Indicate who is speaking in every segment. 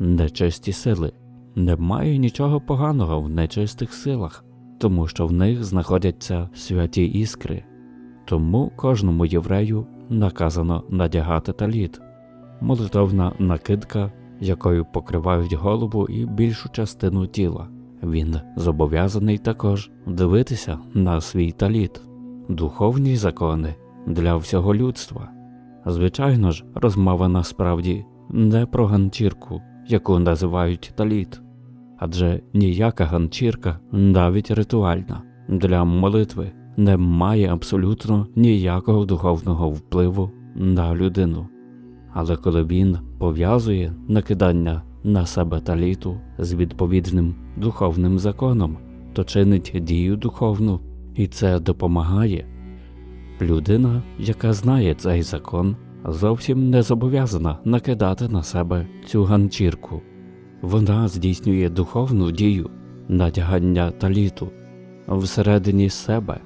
Speaker 1: нечисті сили. Немає нічого поганого в нечистих силах, тому що в них знаходяться святі іскри. Тому кожному єврею наказано надягати таліт, молитовна накидка, якою покривають голову і більшу частину тіла. Він зобов'язаний також дивитися на свій таліт, духовні закони для всього людства. Звичайно ж, розмова насправді не про ганчірку, яку називають таліт, адже ніяка ганчірка, навіть ритуальна, для молитви не має абсолютно ніякого духовного впливу на людину. Але коли він пов'язує накидання на себе таліту з відповідним духовним законом, то чинить дію духовну, і це допомагає. Людина, яка знає цей закон, зовсім не зобов'язана накидати на себе цю ганчірку. Вона здійснює духовну дію надягання таліту всередині себе.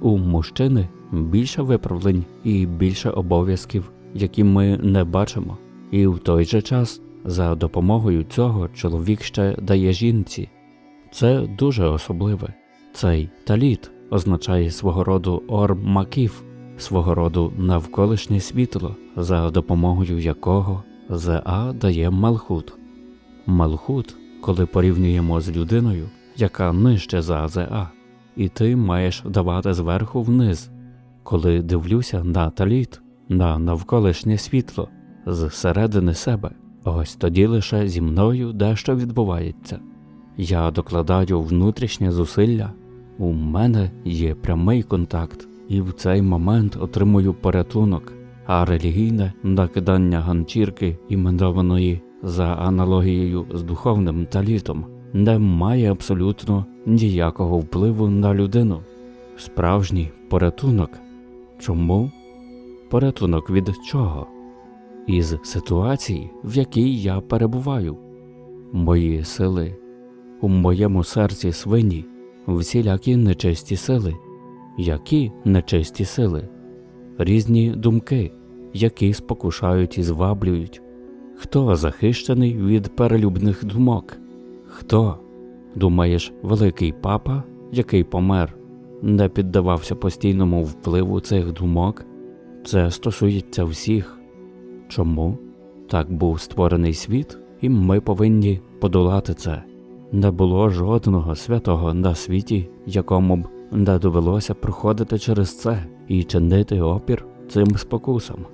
Speaker 1: У мужчини більше виправлень і більше обов'язків, які ми не бачимо, і в той же час за допомогою цього чоловік ще дає жінці. Це дуже особливе. Цей таліт означає свого роду ор-маків, свого роду навколишнє світло, за допомогою якого Зеа дає Малхут. Малхут, коли порівнюємо з людиною, яка нижче за Зеа, і ти маєш давати зверху вниз. Коли дивлюся на таліт, на навколишнє світло, зсередини себе, ось тоді лише зі мною дещо відбувається. Я докладаю внутрішнє зусилля, у мене є прямий контакт, і в цей момент отримую порятунок, а релігійне накидання ганчірки, іменованої за аналогією з духовним талітом, не має абсолютно ніякого впливу на людину. Справжній порятунок. Чому? Порятунок від чого? Із ситуації, в якій я перебуваю. Мої сили, у моєму серці свині, всілякі нечисті сили. Які нечисті сили? Різні думки, які спокушають і зваблюють. Хто захищений від перелюбних думок? Хто? Думаєш, великий папа, який помер, не піддавався постійному впливу цих думок? Це стосується всіх. Чому? Так був створений світ, і ми повинні подолати це. Не було жодного святого на світі, якому б не довелося проходити через це і чинити опір цим спокусам.